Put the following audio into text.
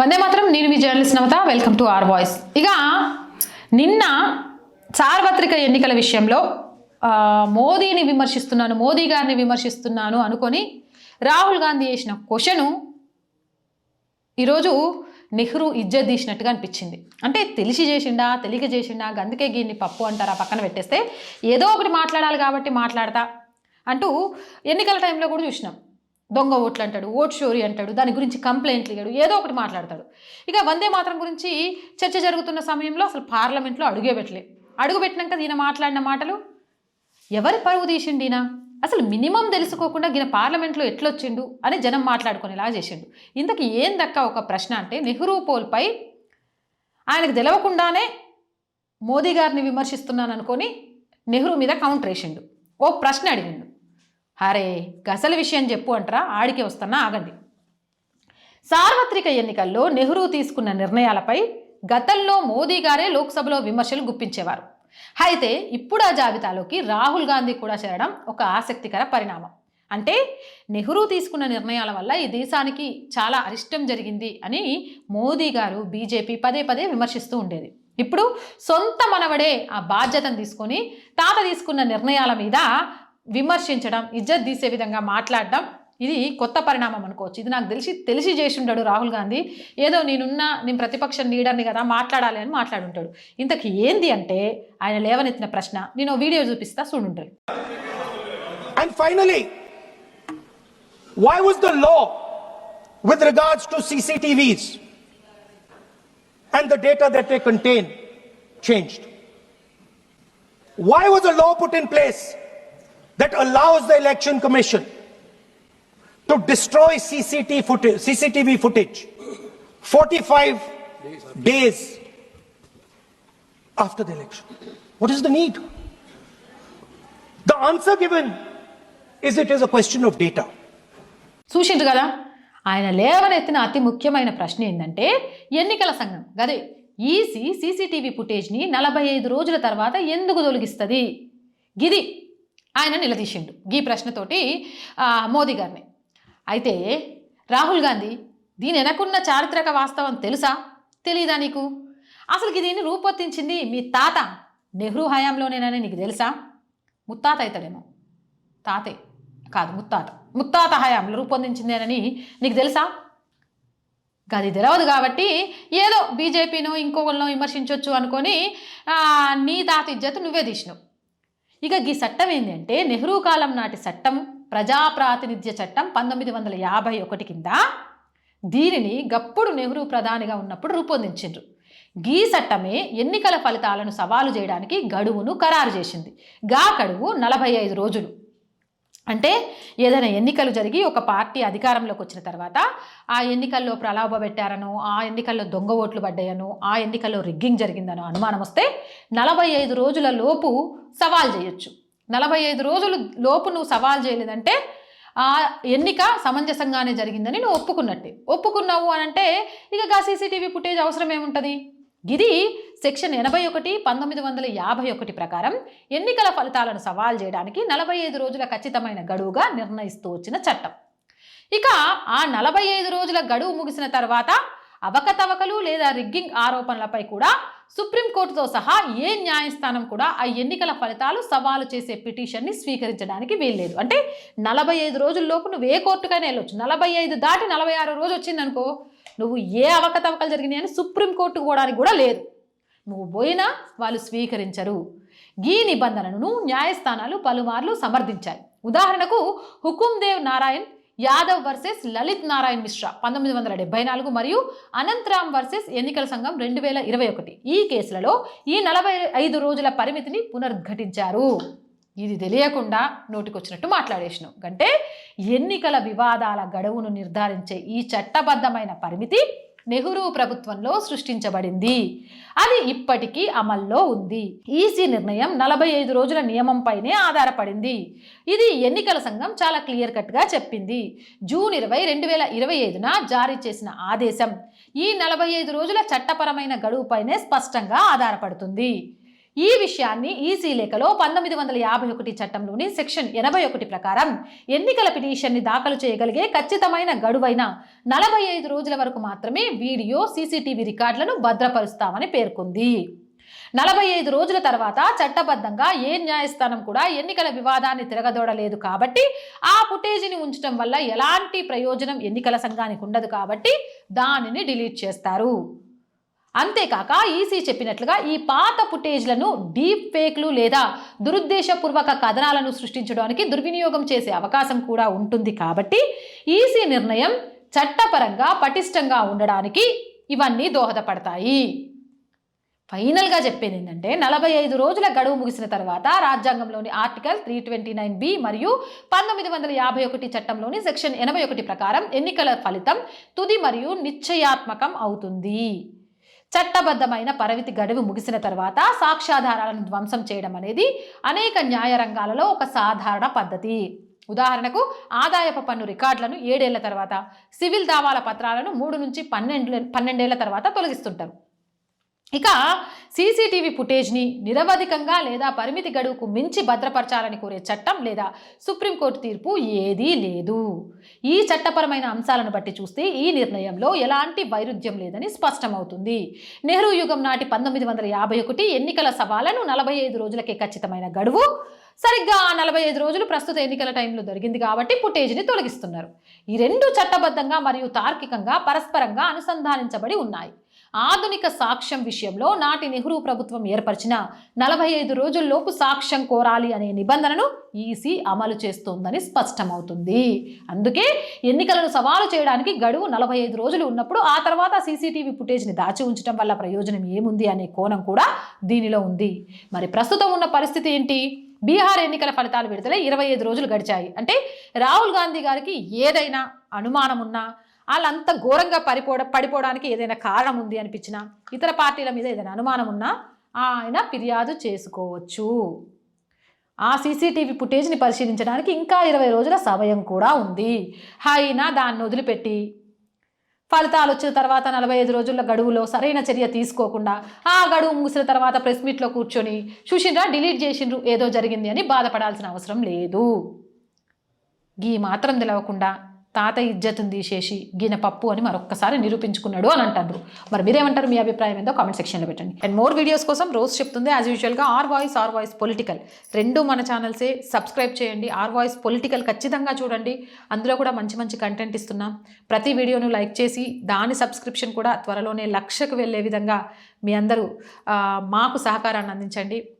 వందే మాత్రం నేను మీ జర్నలిస్ట్ నమత వెల్కమ్ టు ఆర్ వాయిస్. ఇక నిన్న సార్వత్రిక ఎన్నికల విషయంలో మోదీని విమర్శిస్తున్నాను మోదీ గారిని విమర్శిస్తున్నాను అనుకొని రాహుల్ గాంధీ చేసిన క్వశ్చను ఈరోజు నెహ్రూ ఇజ్జత్ తీసినట్టుగా అనిపించింది. అంటే తెలిసి చేసిండా తెలియక చేసిండా గందుకే గీన్ని పప్పు అంటారా పక్కన పెట్టేస్తే ఏదో ఒకటి మాట్లాడాలి కాబట్టి మాట్లాడతా అంటూ ఎన్నికల టైంలో కూడా చూసినాం. దొంగ ఓట్లు అంటాడు ఓట్ షోరీ అంటాడు దాని గురించి కంప్లైంట్లు ఇయ్యాడు ఏదో ఒకటి మాట్లాడతాడు. ఇక వందే మాత్రం గురించి చర్చ జరుగుతున్న సమయంలో అసలు పార్లమెంట్లో అడుగే పెట్టలే. అడుగు పెట్టినాక ఈయన మాట్లాడిన మాటలు ఎవరి పరువు తీసిండినా అసలు మినిమం తెలుసుకోకుండా ఈయన పార్లమెంట్లో ఎట్లొచ్చిండు అని జనం మాట్లాడుకునేలా చేసిండు. ఇంతకు ఏం దక్క ఒక ప్రశ్న అంటే నెహ్రూ పోల్పై ఆయనకు తెలవకుండానే మోదీ గారిని విమర్శిస్తున్నాను అనుకొని నెహ్రూ మీద కౌంటర్ వేసిండు. ఓ ప్రశ్న అడిగిండు. అరే గసల విషయం చెప్పు అంటారా ఆడికి వస్తున్నా ఆగండి. సార్వత్రిక ఎన్నికల్లో నెహ్రూ తీసుకున్న నిర్ణయాలపై గతంలో మోదీ గారే లోక్సభలో విమర్శలు గుప్పించేవారు. అయితే ఇప్పుడు ఆ జాబితాలోకి రాహుల్ గాంధీ కూడా చేరడం ఒక ఆసక్తికర పరిణామం. అంటే నెహ్రూ తీసుకున్న నిర్ణయాల వల్ల ఈ దేశానికి చాలా అరిష్టం జరిగింది అని మోదీ గారు బీజేపీ పదే పదే విమర్శిస్తూ ఉండేది. ఇప్పుడు సొంత మనవడే ఆ బాధ్యతను తీసుకొని తాత తీసుకున్న నిర్ణయాల మీద విమర్శించడం ఇజ్జత్ తీసే విధంగా మాట్లాడడం ఇది కొత్త పరిణామం అనుకోవచ్చు. ఇది నాకు తెలిసి తెలిసి చేసి ఉంటాడు రాహుల్ గాంధీ. ఏదో నేనున్న నేను ప్రతిపక్ష లీడర్ని కదా మాట్లాడాలి అని మాట్లాడుంటాడు. ఇంతకు ఏంది అంటే ఆయన లేవనెత్తిన ప్రశ్న. నేను వీడియో చూపిస్తా చూడుంటాడు And finally, why was the law with regards to CCTVs and the data that they contain changed? Why was a law put in place that allows the election commission to destroy CCTV footage, CCTV footage 45 days after the election? What is the need? The answer given is it is a question of data. చూసిండ్రు కదా ఆయన లేవనెత్తిన అతి ముఖ్యమైన ప్రశ్న ఏంటంటే ఎన్నికల సంఘం గదే ఈసీ సీసీటీవీ ఫుటేజ్ని నలభై ఐదు రోజుల తర్వాత ఎందుకు తొలగిస్తుంది గిది ఆయన నిలదీసిండు. ఈ ప్రశ్నతోటి మోదీ గారిని. అయితే రాహుల్ గాంధీ దీని వెనకున్న చారిత్రక వాస్తవం తెలుసా? తెలీదా నీకు? అసలు దీన్ని రూపొందించింది మీ తాత నెహ్రూ హయాంలోనేనని నీకు తెలుసా? ముత్తాత అవుతాడేమో తాతే. కాదు ముత్తాత. ముత్తాత హయాంలో రూపొందించిందేనని నీకు తెలుసా? అది తెలవదు కాబట్టి ఏదో బీజేపీనో ఇంకొకరినో విమర్శించవచ్చు అనుకొని నీ తాత ఇజ్జత్ నువ్వే తీసినావు. ఇక ఈ చట్టం ఏంటంటే నెహ్రూ కాలం నాటి చట్టం ప్రజాప్రాతినిధ్య చట్టం పంతొమ్మిది వందల యాభై ఒకటి కింద దీనిని గప్పుడు నెహ్రూ ప్రధానిగా ఉన్నప్పుడు రూపొందించిండ్రు. గీ చట్టమే ఎన్నికల ఫలితాలను సవాలు చేయడానికి గడువును ఖరారు చేసింది. గా గడువు నలభై ఐదు రోజులు. అంటే ఏదైనా ఎన్నికలు జరిగి ఒక పార్టీ అధికారంలోకి వచ్చిన తర్వాత ఆ ఎన్నికల్లో ప్రలాభ పెట్టారనో ఆ ఎన్నికల్లో దొంగ ఓట్లు పడ్డాయనో ఆ ఎన్నికల్లో రిగ్గింగ్ జరిగిందనో అనుమానం వస్తే నలభై ఐదు రోజుల లోపు సవాల్ చేయొచ్చు. నలభై ఐదు రోజులు లోపు నువ్వు సవాల్ చేయలేదంటే ఆ ఎన్నిక సమంజసంగానే జరిగిందని నువ్వు ఒప్పుకున్నట్టే. ఒప్పుకున్నావు అని అంటే ఇక గా సీసీటీవీ ఫుటేజ్ అవసరం ఏముంటుంది? ఇది సెక్షన్ ఎనభై ఒకటి పంతొమ్మిది వందల యాభై ఒకటి ప్రకారం ఎన్నికల ఫలితాలను సవాల్ చేయడానికి నలభై ఐదు రోజుల ఖచ్చితమైన గడువుగా నిర్ణయిస్తూ వచ్చిన చట్టం. ఇక ఆ నలభై ఐదు రోజుల గడువు ముగిసిన తర్వాత అవకతవకలు లేదా రిగ్గింగ్ ఆరోపణలపై కూడా సుప్రీంకోర్టుతో సహా ఏ న్యాయస్థానం కూడా ఆ ఎన్నికల ఫలితాలు సవాలు చేసే పిటిషన్ని స్వీకరించడానికి వీల్లేదు. అంటే నలభై ఐదు రోజుల్లోపు నువ్వు ఏ కోర్టుకైనా వెళ్ళొచ్చు. నలభై ఐదు దాటి నలభై ఆరో రోజు వచ్చిందనుకో నువ్వు ఏ అవకతవకలు జరిగినాయని సుప్రీంకోర్టుకు పోవడానికి కూడా లేదు. నువ్వు పోయినా వాళ్ళు స్వీకరించరు. ఈ నిబంధనను న్యాయస్థానాలు పలుమార్లు సమర్థించాయి. ఉదాహరణకు హుకుందేవ్ నారాయణ్ యాదవ్ వర్సెస్ లలిత్ నారాయణ్ మిశ్రా పంతొమ్మిది వందల డెబ్బై నాలుగు మరియు అనంతరామ్ వర్సెస్ ఎన్నికల సంఘం రెండు వేల ఇరవై ఒకటి. ఈ కేసులలో ఈ నలభై ఐదు రోజుల పరిమితిని పునర్ఘటించారు. ఇది తెలియకుండా నోటికొచ్చినట్టు మాట్లాడేసినాం. అంటే ఎన్నికల వివాదాల గడువును నిర్ధారించే ఈ చట్టబద్ధమైన పరిమితి నెహ్రూ ప్రభుత్వంలో సృష్టించబడింది. అది ఇప్పటికీ అమల్లో ఉంది. ఈసీ నిర్ణయం నలభై ఐదు రోజుల నియమంపైనే ఆధారపడింది. ఇది ఎన్నికల సంఘం చాలా క్లియర్ కట్గా చెప్పింది. జూన్ ఇరవై రెండు వేల ఇరవై ఐదున జారీ చేసిన ఆదేశం ఈ నలభై ఐదు రోజుల చట్టపరమైన గడువుపైనే స్పష్టంగా ఆధారపడుతుంది. ఈ విషయాన్ని ఈసీ లేఖలో పంతొమ్మిది వందల యాభై ఒకటి చట్టంలోని సెక్షన్ ఎనభై ఒకటి ప్రకారం ఎన్నికల పిటిషన్ని దాఖలు చేయగలిగే ఖచ్చితమైన గడువైన నలభై ఐదు రోజుల వరకు మాత్రమే వీడియో సీసీటీవీ రికార్డులను భద్రపరుస్తామని పేర్కొంది. నలభై ఐదు రోజుల తర్వాత చట్టబద్ధంగా ఏ న్యాయస్థానం కూడా ఎన్నికల వివాదాన్ని తిరగదోడలేదు కాబట్టి ఆ ఫుటేజీని ఉంచడం వల్ల ఎలాంటి ప్రయోజనం ఎన్నికల సంఘానికి ఉండదు కాబట్టి దానిని డిలీట్ చేస్తారు. అంతేకాక ఈసీ చెప్పినట్లుగా ఈ పాత ఫుటేజ్లను డీప్ ఫేక్లు లేదా దురుద్దేశపూర్వక కథనాలను సృష్టించడానికి దుర్వినియోగం చేసే అవకాశం కూడా ఉంటుంది కాబట్టి ఈసీ నిర్ణయం చట్టపరంగా పటిష్టంగా ఉండడానికి ఇవన్నీ దోహదపడతాయి. ఫైనల్గా చెప్పేది ఏంటంటే నలభై ఐదు రోజుల గడువు ముగిసిన తర్వాత రాజ్యాంగంలోని article three twenty nine B మరియు పంతొమ్మిది వందల యాభై ఒకటి చట్టంలోని సెక్షన్ ఎనభై ఒకటి ప్రకారం ఎన్నికల ఫలితం తుది మరియు నిశ్చయాత్మకం అవుతుంది. చట్టబద్ధమైన పరిమితి గడువు ముగిసిన తర్వాత సాక్ష్యాధారాలను ధ్వంసం చేయడం అనేది అనేక న్యాయ రంగాలలో ఒక సాధారణ పద్ధతి. ఉదాహరణకు ఆదాయపు పన్ను రికార్డులను ఏడేళ్ళ తర్వాత సివిల్ దావాల పత్రాలను మూడు నుంచి పన్నెండు పన్నెండేళ్ళ తర్వాత తొలగిస్తుంటారు. ఇక సీసీటీవీ ఫుటేజ్ని నిరవధికంగా లేదా పరిమితి గడువుకు మించి భద్రపరచాలని కోరే చట్టం లేదా సుప్రీంకోర్టు తీర్పు ఏదీ లేదు. ఈ చట్టపరమైన అంశాలను బట్టి చూస్తే ఈ నిర్ణయంలో ఎలాంటి వైరుధ్యం లేదని స్పష్టమవుతుంది. నెహ్రూ యుగం నాటి పంతొమ్మిది వందల యాభై ఒకటి ఎన్నికల సవాలను నలభై ఐదు రోజులకే ఖచ్చితమైన గడువు సరిగ్గా ఆ నలభై ఐదు రోజులు ప్రస్తుత ఎన్నికల టైంలో దొరికింది కాబట్టి ఫుటేజ్ని తొలగిస్తున్నారు. ఈ రెండు చట్టబద్ధంగా మరియు తార్కికంగా పరస్పరంగా అనుసంధానించబడి ఉన్నాయి. ఆధునిక సాక్ష్యం విషయంలో నాటి నెహ్రూ ప్రభుత్వం ఏర్పరిచిన నలభై ఐదు రోజుల్లోపు సాక్ష్యం కోరాలి అనే నిబంధనను ఈసీ అమలు చేస్తోందని స్పష్టమవుతుంది. అందుకే ఎన్నికలను సవాలు చేయడానికి గడువు నలభై ఐదు రోజులు ఉన్నప్పుడు ఆ తర్వాత సీసీటీవీ ఫుటేజ్ని దాచి ఉంచడం వల్ల ప్రయోజనం ఏముంది అనే కోణం కూడా దీనిలో ఉంది. మరి ప్రస్తుతం ఉన్న పరిస్థితి ఏంటి? బీహార్ ఎన్నికల ఫలితాలు విడుదల ఇరవై ఐదు రోజులు గడిచాయి. అంటే రాహుల్ గాంధీ గారికి ఏదైనా అనుమానం ఉన్నా వాళ్ళంత ఘోరంగా పడిపోవడం పడిపోవడానికి ఏదైనా కారణం ఉంది అనిపించినా ఇతర పార్టీల మీద ఏదైనా అనుమానం ఉన్నా ఆయన ఫిర్యాదు చేసుకోవచ్చు. ఆ సీసీటీవీ ఫుటేజ్ని పరిశీలించడానికి ఇంకా ఇరవై రోజుల సమయం కూడా ఉంది. అయినా దాన్ని వదిలిపెట్టి ఫలితాలు వచ్చిన తర్వాత నలభై ఐదు రోజుల గడువులో సరైన చర్య తీసుకోకుండా ఆ గడువు ముగిసిన తర్వాత ప్రెస్ మీట్లో కూర్చొని చూసిండ్రా డిలీట్ చేసిండ్రు ఏదో జరిగింది అని బాధపడాల్సిన అవసరం లేదు. గీ మాత్రం తెలవకుండా తాత ఇజ్జతుని తీసేసి గిన పప్పు అని మరొక్కసారి నిరూపించుకున్నాడు అని అంటారు. మరి మీరేమంటారు? మీ అభిప్రాయం ఏందో కామెంట్ సెక్షన్లో పెట్టండి. అండ్ మోర్ వీడియోస్ కోసం రోజు చెప్తుంది యాజ్ యూజువల్గా R Voice R Voice political రెండు మన ఛానల్సే సబ్స్క్రైబ్ చేయండి. ఆర్ వాయిస్ పొలిటికల్ ఖచ్చితంగా చూడండి. అందులో కూడా మంచి మంచి కంటెంట్ ఇస్తున్నాం. ప్రతి వీడియోను లైక్ చేసి దాని సబ్స్క్రిప్షన్ కూడా త్వరలోనే లక్షకు వెళ్ళే విధంగా మీ అందరూ మాకు సహకారాన్ని అందించండి.